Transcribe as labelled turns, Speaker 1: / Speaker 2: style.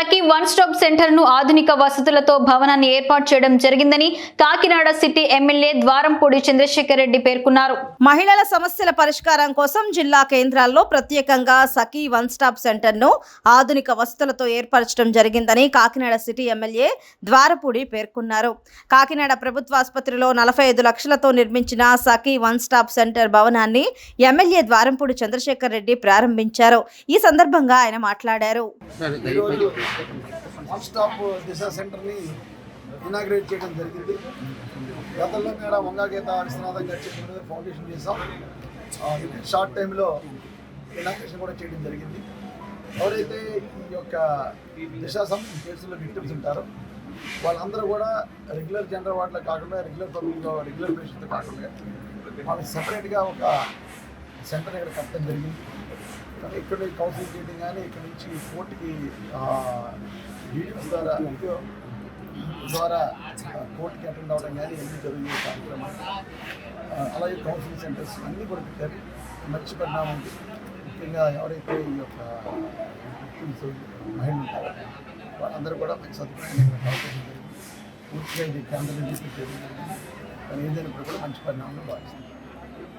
Speaker 1: సఖీ one stop సెంటర్ను ఆధునిక వసతులతో భవనాన్ని ఏర్పాటు చేయడం జరిగిందని కాకినాడ సిటీ ఎమ్మెల్యే ద్వారంపూడి చంద్రశేఖర్ రెడ్డి పేర్కొన్నారు.
Speaker 2: మహిళల సమస్యల పరిష్కారం కోసం జిల్లా కేంద్రాల్లో ప్రత్యేకంగా సఖీ వన్ స్టాప్ సెంటర్ను ఆధునిక వసతులతో ఏర్పరచడం జరిగిందని కాకినాడ సిటీ ఎమ్మెల్యే ద్వారపూడి పేర్కొన్నారు. కాకినాడ ప్రభుత్వ ఆసుపత్రిలో నలభై ఐదు లక్షలతో నిర్మించిన సఖీ వన్ స్టాప్ సెంటర్ భవనాన్ని ఎమ్మెల్యే ద్వారంపూడి చంద్రశేఖర్ రెడ్డి ప్రారంభించారు. ఈ సందర్భంగా ఆయన మాట్లాడారు.
Speaker 3: వన్ స్టాప్ దిశ సెంటర్ని ఇనాగ్రేట్ చేయడం జరిగింది. గతంలో కూడా వంగా గీత విశ్వనాథం గారు చెప్పిన ఫౌండేషన్ చేసాం షార్ట్ టైంలో ఇనాగ్రేషన్ కూడా చేయడం జరిగింది. ఎవరైతే ఈ యొక్క దిశ సంబంధించిన కేసులో విక్టిమ్స్ ఉంటారో వాళ్ళందరూ కూడా రెగ్యులర్ జనరల్ వార్డులో కాకుండా రెగ్యులర్ పబ్లిక్లో రెగ్యులర్ పేషెంట్తో కాకుండా వాళ్ళకి సపరేట్గా ఒక సెంటర్ ఇక్కడ కట్టడం జరిగింది. ఇక్కడ కౌన్సిలింగ్ చేయడం కానీ ఇక్కడ నుంచి కోర్టుకి వీడియోస్ ద్వారా ద్వారా కోర్టుకి అటెండ్ అవ్వడం కానీ ఎన్ని జరిగే కార్యక్రమాలు. అలాగే కౌన్సిలింగ్ సెంటర్స్ అన్నీ కూడా పెట్టారు. మంచి పరిణామం ఉంది. ముఖ్యంగా ఎవరైతే ఈ యొక్క మహిళలు ఉంటారో వాళ్ళందరూ కూడా మంచి సదుపాయం అవకాశం పూర్తిగా ఇది కేంద్రం తీసుకెళ్ళి కానీ ఏదైనప్పుడు కూడా మంచి పరిణామంలో భావిస్తుంది